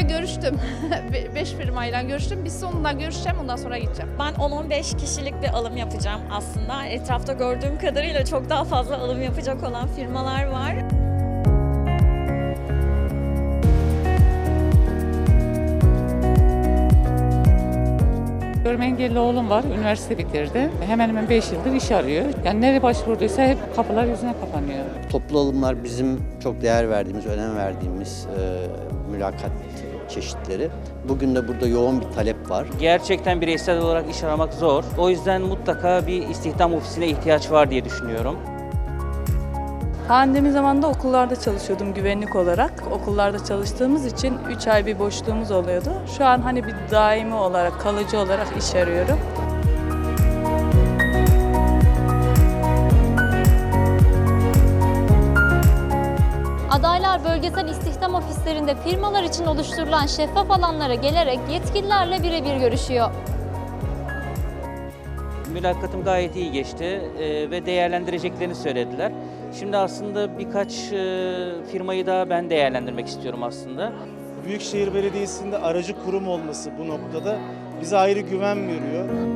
firmayla görüştüm. 5 firmayla görüştüm. Bir sonunda görüşeceğim ondan sonra gideceğim. Ben 10-15 kişilik bir alım yapacağım aslında. Etrafta gördüğüm kadarıyla çok daha fazla alım yapacak olan firmalar var. Görme engelli oğlum var, üniversite bitirdi. Hemen hemen 5 yıldır iş arıyor. Yani nereye başvurduysa hep kapılar yüzüne kapanıyor. Toplu alımlar bizim çok değer verdiğimiz, önem verdiğimiz e, mülakat çeşitleri. Bugün de burada yoğun bir talep var. Gerçekten bireysel olarak iş aramak zor. O yüzden mutlaka bir istihdam ofisine ihtiyaç var diye düşünüyorum. Pandemi zamanında okullarda çalışıyordum güvenlik olarak. Okullarda çalıştığımız için 3 ay bir boşluğumuz oluyordu. Şu an hani bir daimi olarak, kalıcı olarak iş arıyorum. Adaylar bölgesel istihdam ofislerinde firmalar için oluşturulan şeffaf alanlara gelerek yetkililerle birebir görüşüyor. Mülakatım gayet iyi geçti e, ve değerlendireceklerini söylediler. Şimdi aslında birkaç e, firmayı daha ben değerlendirmek istiyorum aslında. Büyükşehir Belediyesi'nde aracı kurum olması bu noktada bize ayrı güven veriyor.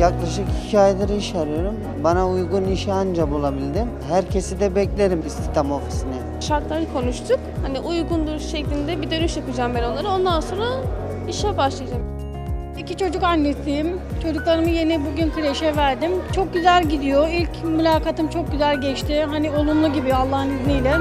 Yaklaşık iki aydır iş arıyorum. Bana uygun işi anca bulabildim. Herkesi de beklerim istihdam ofisine. Şartları konuştuk. Hani uygundur şeklinde bir dönüş yapacağım ben onlara. Ondan sonra işe başlayacağım. İki çocuk annesiyim. Çocuklarımı yeni bugün kreşe verdim. Çok güzel gidiyor. İlk mülakatım çok güzel geçti. Hani olumlu gibi Allah'ın izniyle.